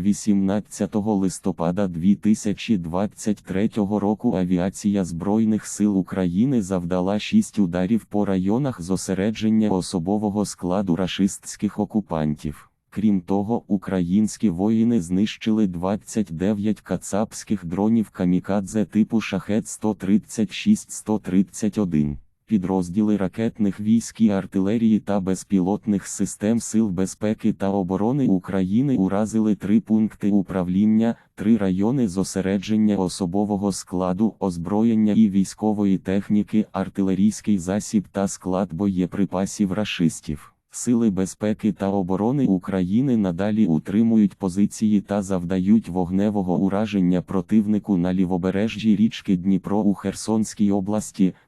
18 листопада 2023 року авіація Збройних сил України завдала шість ударів по районах зосередження особового складу рашистських окупантів. Крім того, українські воїни знищили 29 кацапських дронів камікадзе типу шахет 136-131. Підрозділи ракетних військ і артилерії та безпілотних систем Сил безпеки та оборони України уразили три пункти управління, три райони зосередження особового складу, озброєння і військової техніки, артилерійський засіб та склад боєприпасів рашистів. Сили безпеки та оборони України надалі утримують позиції та завдають вогневого ураження противнику на лівобережжі річки Дніпро у Херсонській області,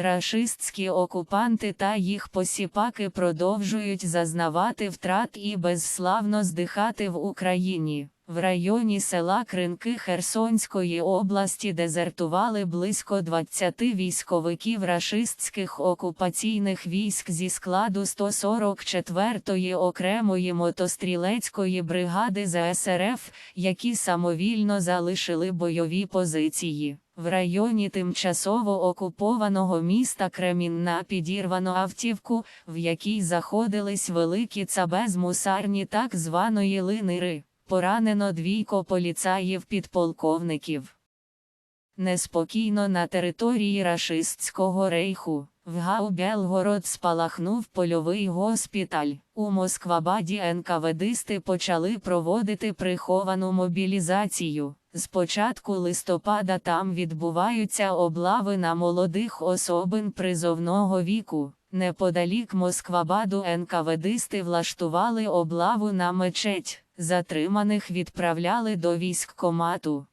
Рашистські окупанти та їх посіпаки продовжують зазнавати втрат і безславно здихати в Україні. В районі села Кринки Херсонської області дезертували близько 20 військовиків рашистських окупаційних військ зі складу 144-ї окремої мотострілецької бригади ЗСРФ, які самовільно залишили бойові позиції. В районі тимчасово окупованого міста Кремінна підірвано автівку, в якій заходились великі цабезмусарні так званої линири. Поранено двійко поліцаїв-підполковників. Неспокійно на території рашистського рейху. В Гау-Белгород спалахнув польовий госпіталь. У Москвабаді НКВДисти почали проводити приховану мобілізацію. З початку листопада там відбуваються облави на молодих особин призовного віку. Неподалік Москвабаду НКВДисти влаштували облаву на мечеть. Затриманих відправляли до військкомату.